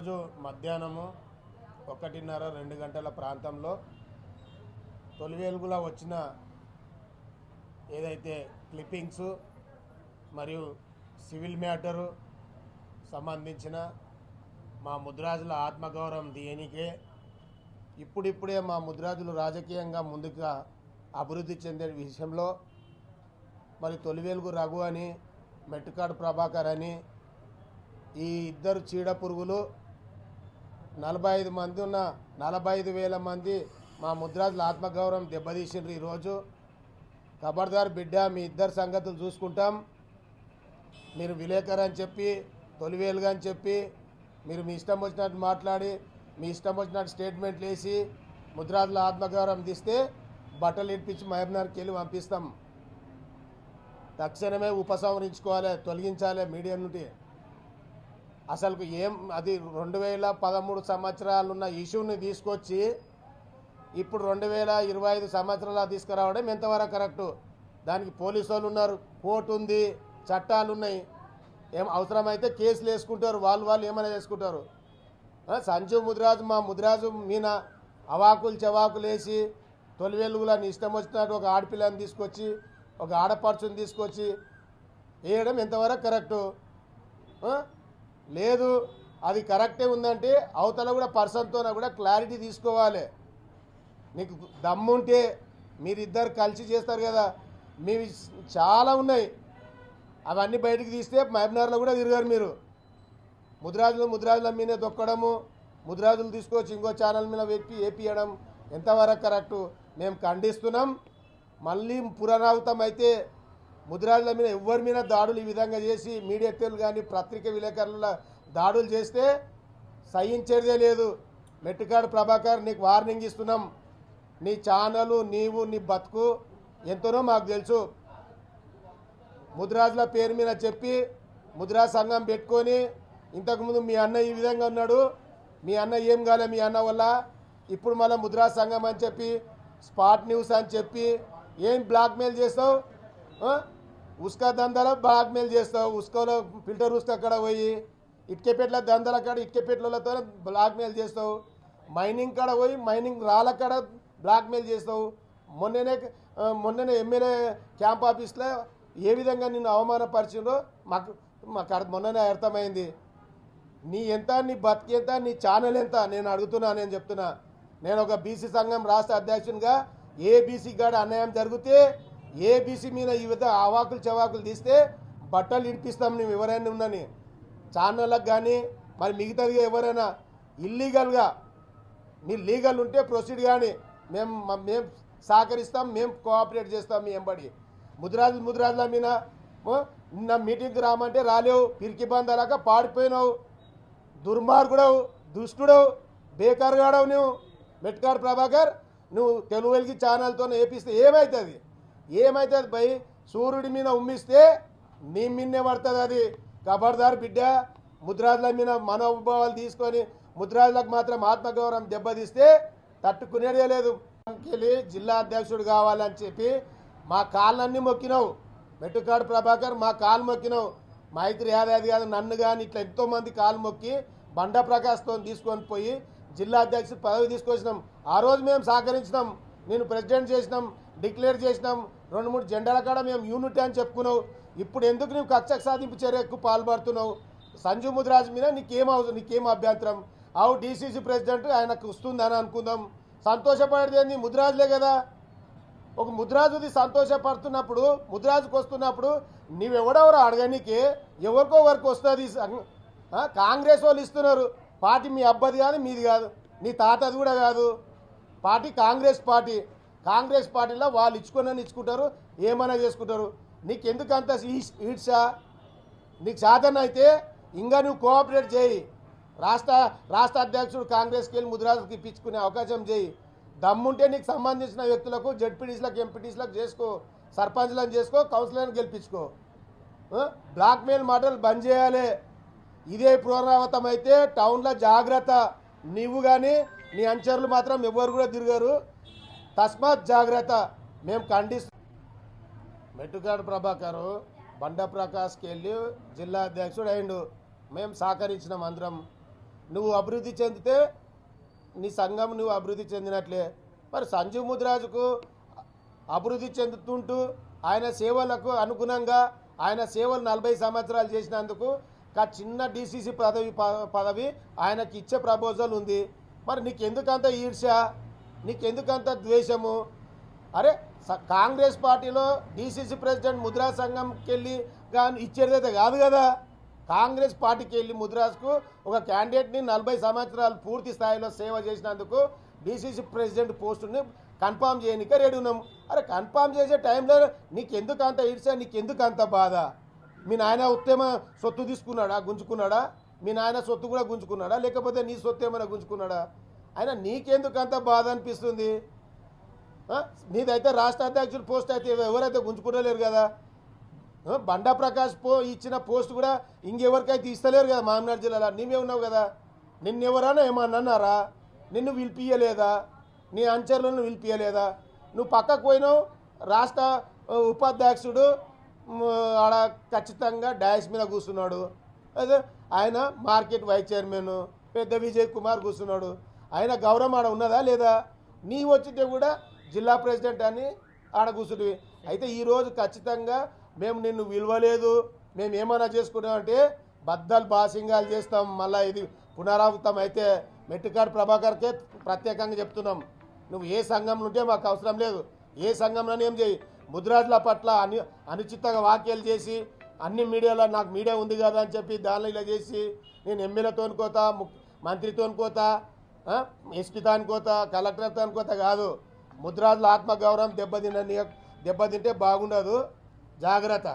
రోజు మధ్యాహ్నము ఒకటిన్నర రెండు గంటల ప్రాంతంలో తొలి వెలుగులో వచ్చిన ఏదైతే క్లిప్పింగ్స్ మరియు సివిల్ మ్యాటరు సంబంధించిన మా ముద్రాజుల ఆత్మగౌరవం దేనికే ఇప్పుడిప్పుడే మా ముద్రాజులు రాజకీయంగా ముందుగా అభివృద్ధి చెందే విషయంలో మరి తొలివేలుగు రఘు అని మెట్టుకాడు ప్రభాకర్ అని ఈ ఇద్దరు చీడ పురుగులు నలభై ఐదు మంది ఉన్న నలభై ఐదు వేల మంది మా ముద్రాజుల ఆత్మగౌరవం దెబ్బతీసిండ్రు ఈరోజు. ఖబర్దార్ బిడ్డ మీ ఇద్దరు సంగతులు చూసుకుంటాం. మీరు విలేకరు అని చెప్పి తొలివేలుగా అని చెప్పి మీరు మీ ఇష్టం వచ్చినట్టు మాట్లాడి మీ ఇష్టం వచ్చినట్టు స్టేట్మెంట్లు వేసి ముద్రాజుల ఆత్మగౌరవం తీస్తే బట్టలు ఇప్పించి మహబూబ్నగర్కి వెళ్ళి పంపిస్తాం. తక్షణమే ఉపసంహరించుకోవాలి తొలగించాలి మీడియా నుండి. అసలు ఏం అది రెండు వేల పదమూడు సంవత్సరాలు ఉన్న ఇష్యూని తీసుకొచ్చి ఇప్పుడు రెండు వేల ఇరవై ఐదు సంవత్సరాలు తీసుకురావడం ఎంతవరకు కరెక్టు? దానికి పోలీసు వాళ్ళు ఉన్నారు కోర్టు ఉంది చట్టాలు ఉన్నాయి ఏం అవసరమైతే కేసులు వేసుకుంటారు వాళ్ళు వాళ్ళు ఏమైనా చేసుకుంటారు. సంజీవ్ సంజు ముదిరాజు మా ముదిరాజు మీన అవాకులు చవాకులు వేసి తొలి వెలుగులో నీ ఇష్టం వచ్చినట్టు ఒక ఆడపిల్లని తీసుకొచ్చి ఒక ఆడపడుచుని తీసుకొచ్చి వేయడం ఎంతవరకు కరెక్టు? లేదు అది కరెక్టే ఉందంటే అవతల కూడా పర్సన్తో కూడా క్లారిటీ తీసుకోవాలి. నీకు దమ్ముంటే మీరిద్దరు కలిసి చేస్తారు కదా. మీవి చాలా ఉన్నాయి. అవన్నీ బయటికి తీస్తే మహబూబ్నగర్లో కూడా తిరిగారు మీరు. ముద్రాజులు ముద్రాజుల మీద దొక్కడము ముద్రాజులు తీసుకొచ్చి ఇంకో ఛానల్ మీద వెప్పి ఏపియడం ఎంతవరకు కరెక్టు? మేము ఖండిస్తున్నాం. మళ్ళీ పునరావృతం అయితే ముద్రాజుల మీద ఎవరి మీద దాడులు ఈ విధంగా చేసి మీడియా తెలుగు కానీ పత్రిక విలేకరుల దాడులు చేస్తే సహించేదే లేదు. మెట్టుకాడు ప్రభాకర్ నీకు వార్నింగ్ ఇస్తున్నాం. నీ ఛానలు నీవు నీ బతుకు ఎంతనో మాకు తెలుసు. ముద్రాజుల పేరు మీద చెప్పి ముదిరాజ్ సంఘం పెట్టుకొని ఇంతకుముందు మీ అన్న ఈ విధంగా ఉన్నాడు. మీ అన్న ఏం కాలే మీ అన్న వల్ల. ఇప్పుడు మళ్ళీ ముద్రా సంఘం అని చెప్పి స్పాట్ న్యూస్ అని చెప్పి ఏం బ్లాక్మెయిల్ చేస్తావు? ఉస్కా దందాలో బ్లాక్మెయిల్ చేస్తావు ఉస్కోలో ఫిల్టర్ ఉస్కా అక్కడ పోయి ఇటుకెపెట్ల దందాల కాడ ఇటుకెపెట్లతో బ్లాక్మెయిల్ చేస్తావు. మైనింగ్ కాడ పోయి మైనింగ్ రాళ్ళ కాడ బ్లాక్మెయిల్ చేస్తావు. మొన్ననే మొన్ననే ఎమ్మెల్యే క్యాంప్ ఆఫీస్లో ఏ విధంగా నిన్ను అవమానపరిచిందో మాకు మాకు అర్థ- మొన్ననే అర్థమైంది. నీ ఎంత నీ బతికి ఎంత నీ ఛానల్ ఎంత? నేను అడుగుతున్నా నేను చెప్తున్నా. నేను ఒక బీసీ సంఘం రాష్ట్ర అధ్యక్షునిగా ఏ బీసీ గాడ అన్యాయం జరిగితే ఏబీసీ మీద ఈ విధంగా అవాకులు చవాకులు తీస్తే బట్టలు ఇడిపిస్తాం మేము ఎవరైనా ఉందని. ఛానళ్ళకు కానీ మరి మిగతాదిగా ఎవరైనా ఇల్లీగల్గా మీరు లీగల్ ఉంటే ప్రొసీడ్ కానీ మేము మేము సహకరిస్తాం మేము కోఆపరేట్ చేస్తాం మీ ఎంబడి. ముద్రాజు ముద్రాజుల మీద నిన్న మీటింగ్కి రామంటే రాలేవు పిరికి బందలాగా పాడిపోయినావు దుర్మార్గుడవు దుష్టుడవు బేకారుగాడవు నువ్వు. మెట్కార్ ప్రభాకర్ నువ్వు తెలుగు వెలిగి ఛానల్తో ఏపిస్తే ఏమవుతుంది ఏమవుతుంది భయ్ సూర్యుడి మీద ఉమ్మిస్తే నీ మిన్నే పడుతుంది అది. ఖబర్దార్ బిడ్డ ముద్రాజుల మీద మనోభావాలు తీసుకొని ముద్రాజులకు మాత్రం ఆత్మగౌరవం దెబ్బతీస్తే తట్టుకునేదే లేదు. జిల్లా అధ్యక్షుడు కావాలని చెప్పి మా కాళ్ళన్నీ మొక్కినావు. మెట్టుకాడు ప్రభాకర్ మా కాలు మొక్కినావు. మైత్రి యాదాది కాదు నన్ను కానీ ఇట్లా ఎంతోమంది కాలు మొక్కి బండ ప్రకాశ్తో తీసుకొని పోయి జిల్లా అధ్యక్షుడు పదవి తీసుకొచ్చినాం. ఆ రోజు మేము సహకరించినాం. నేను ప్రెసిడెంట్ చేసినాం డిక్లేర్ చేసినాం. రెండు మూడు జెండాల కాడ మేము యూనిట్ అని చెప్పుకున్నావు. ఇప్పుడు ఎందుకు నువ్వు కక్షకు సాధింపు చర్యకు పాల్పడుతున్నావు? సంజు ముద్రాజ్ మీద నీకేం అవసరం నీకేం అభ్యంతరం? అవు డీసీసీ ప్రెసిడెంట్ ఆయనకు వస్తుందని అనుకుందాం. సంతోషపడేది ఏంది? ముద్రాజులే కదా. ఒక ముద్రాజుది సంతోషపడుతున్నప్పుడు ముద్రాజుకు వస్తున్నప్పుడు నీవెవడెవరో అడగనికి ఎవరికో వరకు వస్తుంది కాంగ్రెస్ వాళ్ళు ఇస్తున్నారు. పార్టీ మీ అబ్బాది కాదు మీది కాదు. నీ తాతది కూడా కాదు. Party Congress party. కాంగ్రెస్ పార్టీలో వాళ్ళు ఇచ్చుకుని ఇచ్చుకుంటారు ఏమైనా చేసుకుంటారు. నీకు ఎందుకు అంత ఈ- నీకు సాధన అయితే ఇంకా నువ్వు కోఆపరేట్ చేయి. రాష్ట్ర రాష్ట్ర అధ్యక్షుడు కాంగ్రెస్కి వెళ్ళి ముద్రాజుకి ఇప్పించుకునే అవకాశం చేయి. దమ్ముంటే నీకు సంబంధించిన వ్యక్తులకు జడ్పీటీసీలకు ఎంపీటీసీలకు చేసుకో. సర్పంచ్లను చేసుకో కౌన్సిలర్ని గెలిపించుకో. బ్లాక్మెయిల్ మాటలు బంద్ చేయాలి. ఇదే పునరావృతం అయితే టౌన్లో జాగ్రత్త. నీవు కానీ నీ అంచరులు మాత్రం ఎవరు కూడా తిరగరు. తస్మాత్ జాగ్రత్త మేము ఖండిస్తాం మెట్టుకాడు ప్రభాకర్ బండ ప్రకాష్కి వెళ్ళి జిల్లా అధ్యక్షుడు అయిండు మేము సహకరించినాం అందరం నువ్వు అభివృద్ధి చెందితే నీ సంఘం నువ్వు అభివృద్ధి చెందినట్లే. మరి సంజీవ్ ముద్రాజుకు అభివృద్ధి చెందుతుంటూ ఆయన సేవలకు అనుగుణంగా ఆయన సేవలు నలభై సంవత్సరాలు చేసినందుకు ఒక చిన్న డీసీసీ పదవి పదవి ఆయనకి ఇచ్చే ప్రపోజల్ ఉంది. మరి నీకెందుకంత ఈర్ష్య? నీకెందుకంత ద్వేషము? అరే స- కాంగ్రెస్ పార్టీలో డీసీసీ ప్రెసిడెంట్ ముద్రా సంఘంకి వెళ్ళి కానీ ఇచ్చేదైతే కాదు కదా. కాంగ్రెస్ పార్టీకి వెళ్ళి ముద్రాస్కు ఒక క్యాండిడేట్ని నలభై సంవత్సరాలు పూర్తి స్థాయిలో సేవ చేసినందుకు డీసీసీ ప్రెసిడెంట్ పోస్టుని కన్ఫామ్ చేయనిక రెడీ ఉన్నాం. అరే కన్ఫామ్ చేసే టైంలో నీకెందుకు అంత ఇడ్సా నీకెందుకు అంత బాధ? మీ నాయన ఉత్తమ సొత్తు తీసుకున్నాడా గుంజుకున్నాడా? మీ నాయన సొత్తు కూడా గుంజుకున్నాడా? లేకపోతే నీ సొత్తు ఏమైనా గుంజుకున్నాడా? అయినా నీకెందుకు అంత బాధ అనిపిస్తుంది? నీదైతే రాష్ట్ర అధ్యక్షుడు పోస్ట్ అయితే ఎవరైతే గుంజుకుంటలేరు కదా? బండా ప్రకాష్ పో ఇచ్చిన పోస్ట్ కూడా ఇంకెవరికైతే ఇస్తలేరు కదా మామనాడు జిల్లాలో? నీవే ఉన్నావు కదా? నిన్నెవరైనా ఏమన్నా అన్నారా? నిన్ను పిలిపియలేదా నీ అంచర్లను పిలిపియలేదా నువ్వు పక్కకు పోయినావు రాష్ట్ర ఉపాధ్యక్షుడు ఆడ ఖచ్చితంగా డాష్ మీద కూర్చున్నాడు. అదే ఆయన మార్కెట్ వైస్ చైర్మన్ పెద్ద విజయ్ కుమార్ కూర్చున్నాడు. ఆయన గౌరవం ఆడ ఉన్నదా లేదా? నీ వచ్చితే కూడా జిల్లా ప్రెసిడెంట్ అని ఆడ కూర్చుంటివి. అయితే ఈరోజు ఖచ్చితంగా మేము నిన్ను విలువలేదు. మేము ఏమైనా చేసుకున్నామంటే బద్దలు బాసింగాలు చేస్తాం. మళ్ళీ ఇది పునరావృతం అయితే మెట్టికాడు ప్రభాకర్కే ప్రత్యేకంగా చెప్తున్నాం. నువ్వు ఏ సంఘంలో ఉంటే మాకు అవసరం లేదు. ఏ సంఘంలోనే ఏం చేయి. ముద్రాజుల పట్ల అని అనుచితంగా వ్యాఖ్యలు చేసి అన్ని మీడియాలో నాకు మీడియా ఉంది కదా అని చెప్పి దానిలో ఇలా చేసి నేను ఎమ్మెల్యేతో కోతా మంత్రితో కోతా ఎస్పీతో కోతా కలెక్టర్ కోతా కాదు. ముద్రాజుల ఆత్మగౌరవం దెబ్బతిన దెబ్బతింటే బాగుండదు. జాగ్రత్త.